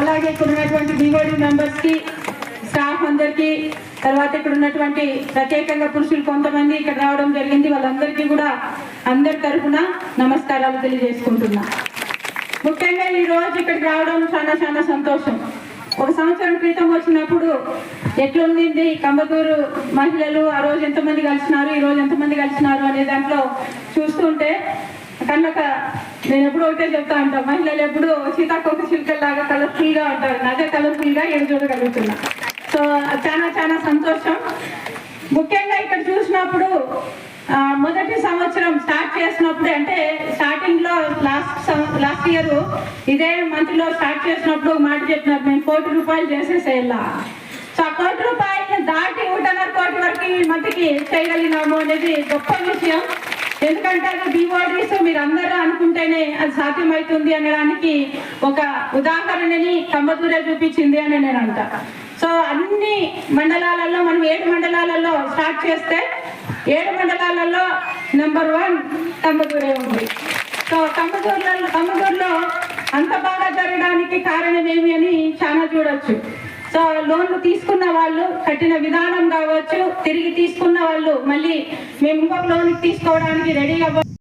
అలాగే ఇక్కడ ఉన్నటువంటి బీఓడి మెంబర్స్కి స్టాఫ్ అందరికీ తర్వాత ఇక్కడ ఉన్నటువంటి ప్రత్యేకంగా పురుషులు కొంతమంది ఇక్కడ రావడం జరిగింది. వాళ్ళందరికీ కూడా అందరి తరఫున నమస్కారాలు తెలియజేసుకుంటున్నా. ముఖ్యంగా ఈ రోజు ఇక్కడికి రావడం చాలా చాలా సంతోషం. ఒక సంవత్సరం క్రితం వచ్చినప్పుడు ఎట్లుంది కంబతూరు మహిళలు ఆ రోజు ఎంతమంది కలిసినారు? ఈ రోజు ఎంతమంది కలిసినారు అనే దాంట్లో చూస్తుంటే కనుక నేను ఎప్పుడు ఒకటే చెప్తా ఉంటాను మహిళలు ఎప్పుడు సీతాకోక చిలుకల్లాగా కలర్ఫుల్గా ఉంటారు. అదే కలర్ఫుల్గా చూడగలుగుతున్నా సో చాలా చాలా సంతోషం. ముఖ్యంగా ఇక్కడ చూసినప్పుడు మొదటి సంవత్సరం స్టార్ట్ చేసినప్పుడు అంటే స్టార్టింగ్లో లాస్ట్ లాస్ట్ ఇయర్ ఇదే మంత్లో స్టార్ట్ చేసినప్పుడు మాట చెప్పినారు మేము కోటి రూపాయలు చేసేసేయాలా? సో ఆ కోటి రూపాయలు దాటి ఒకటిన్నర కోటి వరకు ఈ మంత్కి చేయగలిగినాము అనేది గొప్ప విషయం. ఎందుకంటే అది బీఓడీస్ మీరు అందరూ చేస్తేనే అది సాధ్యమవుతుంది అనడానికి ఒక ఉదాహరణని కంబతూరే చూపించింది అని నేను అంట. సో అన్ని మండలాలలో మనం ఏడు మండలాలలో స్టార్ట్ చేస్తే ఏడు మండలాలలో నెంబర్ వన్ కంబతూరే ఉంది. సో కంబతూరులో కంబతూరులో అంత బాగా జరగడానికి కారణం ఏమి అని చాలా చూడొచ్చు. సో లోన్లు తీసుకున్న వాళ్ళు కట్టిన విధానం కావచ్చు తిరిగి తీసుకున్న వాళ్ళు మళ్ళీ మేము ఇంకొక లోన్ తీసుకోవడానికి రెడీ అవ్వ